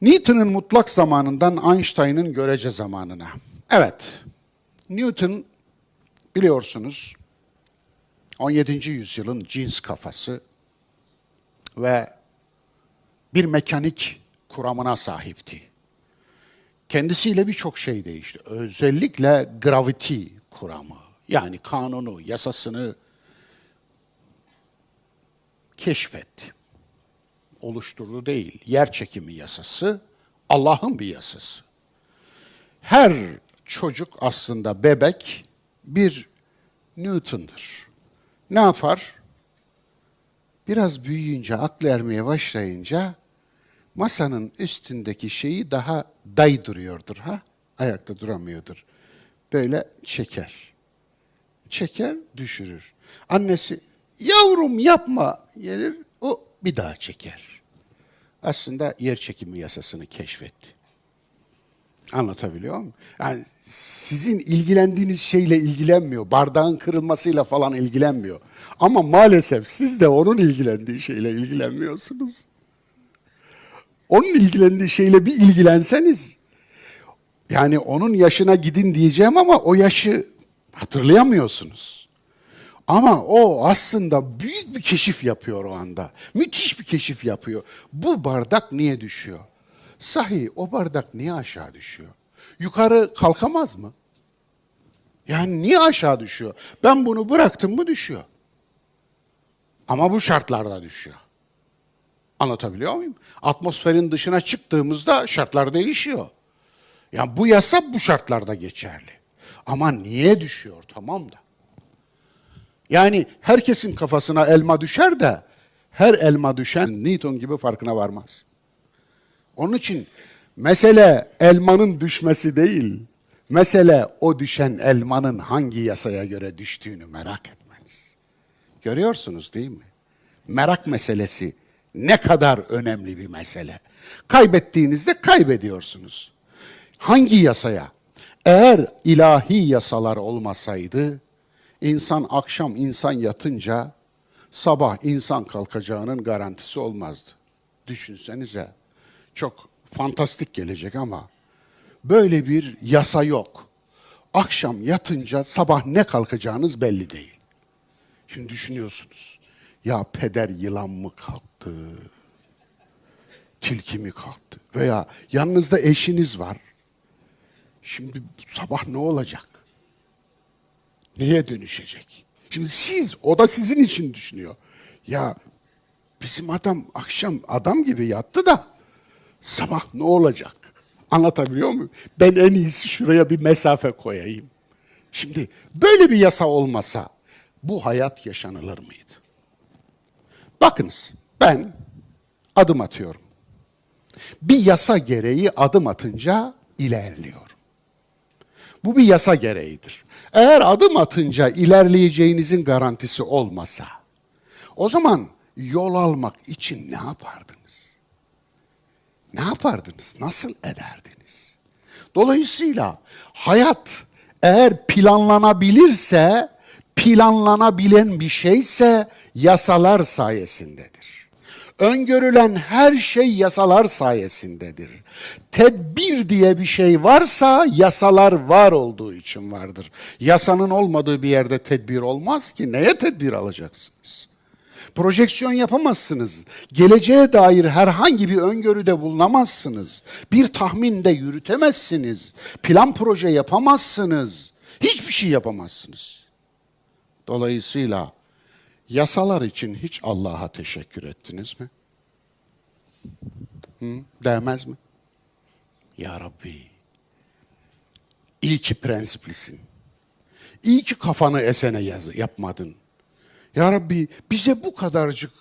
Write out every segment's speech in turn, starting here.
Newton'un mutlak zamanından Einstein'ın görece zamanına. Evet, Newton biliyorsunuz 17. yüzyılın cins kafası ve bir mekanik kuramına sahipti. Kendisiyle birçok şey değişti. Özellikle gravity kuramı yani kanunu, yasasını keşfetti. Oluşturdu değil. Yer çekimi yasası Allah'ın bir yasası. Her çocuk aslında bebek bir Newton'dur. Ne yapar? Biraz büyüyünce, aklı ermeye başlayınca masanın üstündeki şeyi daha daydırıyordur ha. Ayakta duramıyordur. Böyle çeker. Çeker, düşürür. Annesi yavrum yapma gelir o bir daha çeker. Aslında yer çekimi yasasını keşfetti. Anlatabiliyor muyum? Yani sizin ilgilendiğiniz şeyle ilgilenmiyor. Bardağın kırılmasıyla falan ilgilenmiyor. Ama maalesef siz de onun ilgilendiği şeyle ilgilenmiyorsunuz. Onun ilgilendiği şeyle bir ilgilenseniz, yani onun yaşına gidin diyeceğim ama o yaşı hatırlayamıyorsunuz. Ama o aslında büyük bir keşif yapıyor o anda. Müthiş bir keşif yapıyor. Bu bardak niye düşüyor? Sahi o bardak niye aşağı düşüyor? Yukarı kalkamaz mı? Yani niye aşağı düşüyor? Ben bunu bıraktım mı düşüyor. Ama bu şartlarda düşüyor. Anlatabiliyor muyum? Atmosferin dışına çıktığımızda şartlar değişiyor. Yani bu yasa bu şartlarda geçerli. Ama niye düşüyor tamam da. Yani herkesin kafasına elma düşer de her elma düşen Newton gibi farkına varmaz. Onun için mesele elmanın düşmesi değil. Mesele o düşen elmanın hangi yasaya göre düştüğünü merak etmeniz. Görüyorsunuz değil mi? Merak meselesi ne kadar önemli bir mesele. Kaybettiğinizde kaybediyorsunuz. Hangi yasaya? Eğer ilahi yasalar olmasaydı, insan akşam insan yatınca sabah insan kalkacağının garantisi olmazdı. Düşünsenize. Çok fantastik gelecek ama böyle bir yasa yok. Akşam yatınca sabah ne kalkacağınız belli değil. Şimdi düşünüyorsunuz. Ya peder yılan mı kalktı? Tilki mi kalktı? Veya yanınızda eşiniz var. Şimdi sabah ne olacak? Neye dönüşecek? Şimdi siz, o da sizin için düşünüyor. Ya bizim adam akşam adam gibi yattı da sabah ne olacak? Anlatabiliyor muyum? Ben en iyisi şuraya bir mesafe koyayım. Şimdi böyle bir yasa olmasa bu hayat yaşanılır mıydı? Bakınız ben adım atıyorum. Bir yasa gereği adım atınca ilerliyorum. Bu bir yasa gereğidir. Eğer adım atınca ilerleyeceğinizin garantisi olmasa, o zaman yol almak için ne yapardınız? Ne yapardınız? Nasıl ederdiniz? Dolayısıyla hayat eğer planlanabilirse, planlanabilen bir şeyse yasalar sayesindedir. Öngörülen her şey yasalar sayesindedir. Tedbir diye bir şey varsa yasalar var olduğu için vardır. Yasanın olmadığı bir yerde tedbir olmaz ki. Neye tedbir alacaksınız? Projeksiyon yapamazsınız. Geleceğe dair herhangi bir öngörüde bulunamazsınız. Bir tahminde yürütemezsiniz. Plan proje yapamazsınız. Hiçbir şey yapamazsınız. Dolayısıyla yasalar için hiç Allah'a teşekkür ettiniz mi? Hı? Değmez mi? Ya Rabbi, iyi ki prensiplisin. İyi ki kafanı esene yaz, yapmadın. Ya Rabbi bize bu kadarcık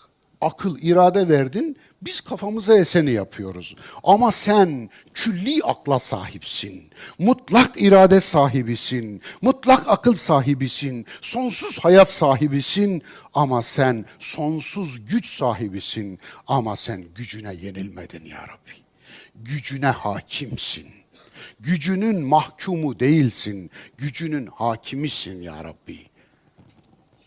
akıl, irade verdin, biz kafamıza eseni yapıyoruz. Ama sen külli akla sahipsin, mutlak irade sahibisin, mutlak akıl sahibisin, sonsuz hayat sahibisin ama sen sonsuz güç sahibisin ama sen gücüne yenilmedin ya Rabbi. Gücüne hakimsin. Gücünün mahkumu değilsin, gücünün hakimisin ya Rabbi.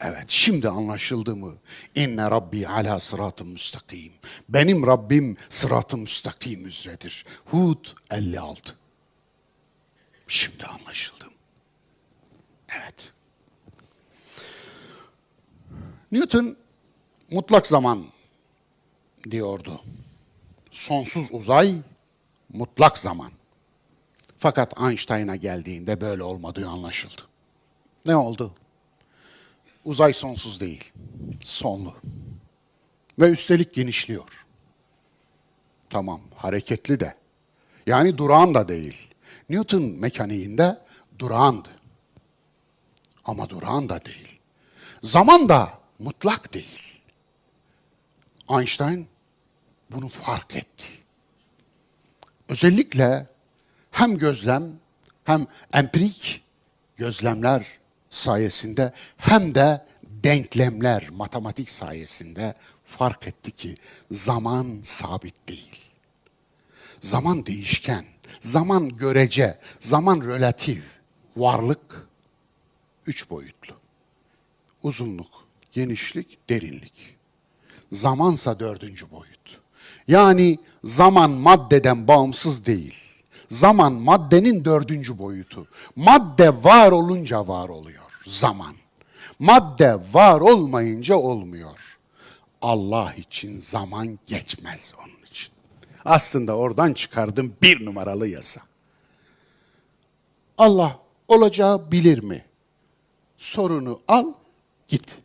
Evet, şimdi anlaşıldı mı? İnne Rabbi ala sıratı müstakim. Benim Rabbim sıratı müstakim üzeredir. Hud 56. Şimdi anlaşıldı. Evet. Newton mutlak zaman diyordu. Sonsuz uzay, mutlak zaman. Fakat Einstein'a geldiğinde böyle olmadığı anlaşıldı. Ne oldu? Uzay sonsuz değil, sonlu. Ve üstelik genişliyor. Tamam, hareketli de. Yani durağan da değil. Newton mekaniğinde durağandı. Ama durağan da değil. Zaman da mutlak değil. Einstein bunu fark etti. Özellikle hem gözlem hem empirik gözlemler sayesinde hem de denklemler matematik sayesinde fark etti ki zaman sabit değil. Zaman değişken, zaman görece, zaman relatif, varlık üç boyutlu. Uzunluk, genişlik, derinlik. Zamansa dördüncü boyut. Yani zaman maddeden bağımsız değil. Zaman maddenin dördüncü boyutu. Madde var olunca var oluyor. Zaman. Madde var olmayınca olmuyor. Allah için zaman geçmez onun için. Aslında oradan çıkardım bir numaralı yasa. Allah olacağı bilir mi? Sorunu al, git.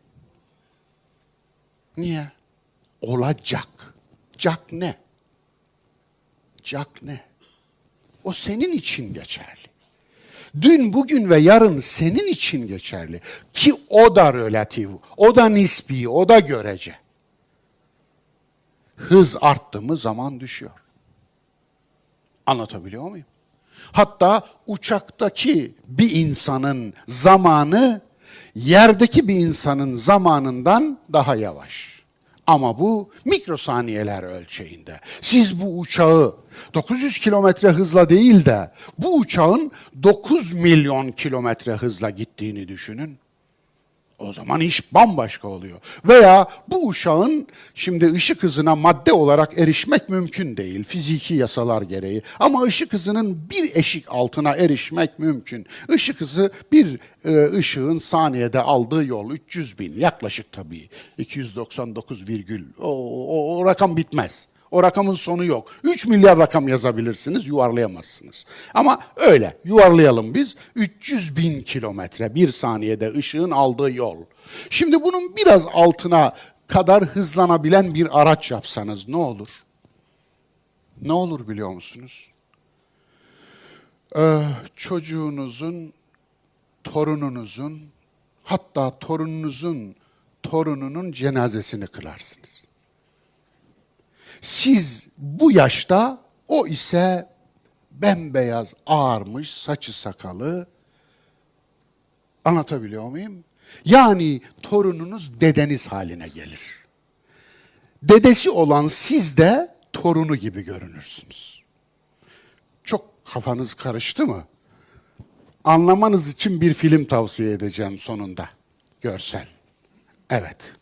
Niye? Olacak. Cak ne? Cak ne? O senin için geçerli. Dün, bugün ve yarın senin için geçerli. Ki o da relatif, o da nispi, o da görece. Hız arttı mı zaman düşüyor. Anlatabiliyor muyum? Hatta uçaktaki bir insanın zamanı yerdeki bir insanın zamanından daha yavaş. Ama bu mikrosaniyeler ölçeğinde. Siz bu uçağı 900 kilometre hızla değil de bu uçağın 9 milyon kilometre hızla gittiğini düşünün. O zaman iş bambaşka oluyor. Veya bu uçağın şimdi ışık hızına madde olarak erişmek mümkün değil fiziki yasalar gereği. Ama ışık hızının bir eşik altına erişmek mümkün. Işık hızı bir e, ışığın saniyede aldığı yol 300 bin yaklaşık tabii. 299 virgül o, o, o rakam bitmez. O rakamın sonu yok. 3 milyar rakam yazabilirsiniz, yuvarlayamazsınız. Ama öyle, yuvarlayalım biz. 300 bin kilometre bir saniyede ışığın aldığı yol. Şimdi bunun biraz altına kadar hızlanabilen bir araç yapsanız ne olur? Ne olur biliyor musunuz? Ee, çocuğunuzun, torununuzun, hatta torununuzun torununun cenazesini kılarsınız. Siz bu yaşta, o ise bembeyaz ağarmış, saçı sakalı. Anlatabiliyor muyum? Yani torununuz dedeniz haline gelir. Dedesi olan siz de torunu gibi görünürsünüz. Çok kafanız karıştı mı? Anlamanız için bir film tavsiye edeceğim sonunda. Görsel. Evet.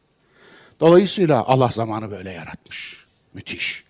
Dolayısıyla Allah zamanı böyle yaratmış. Müthiş.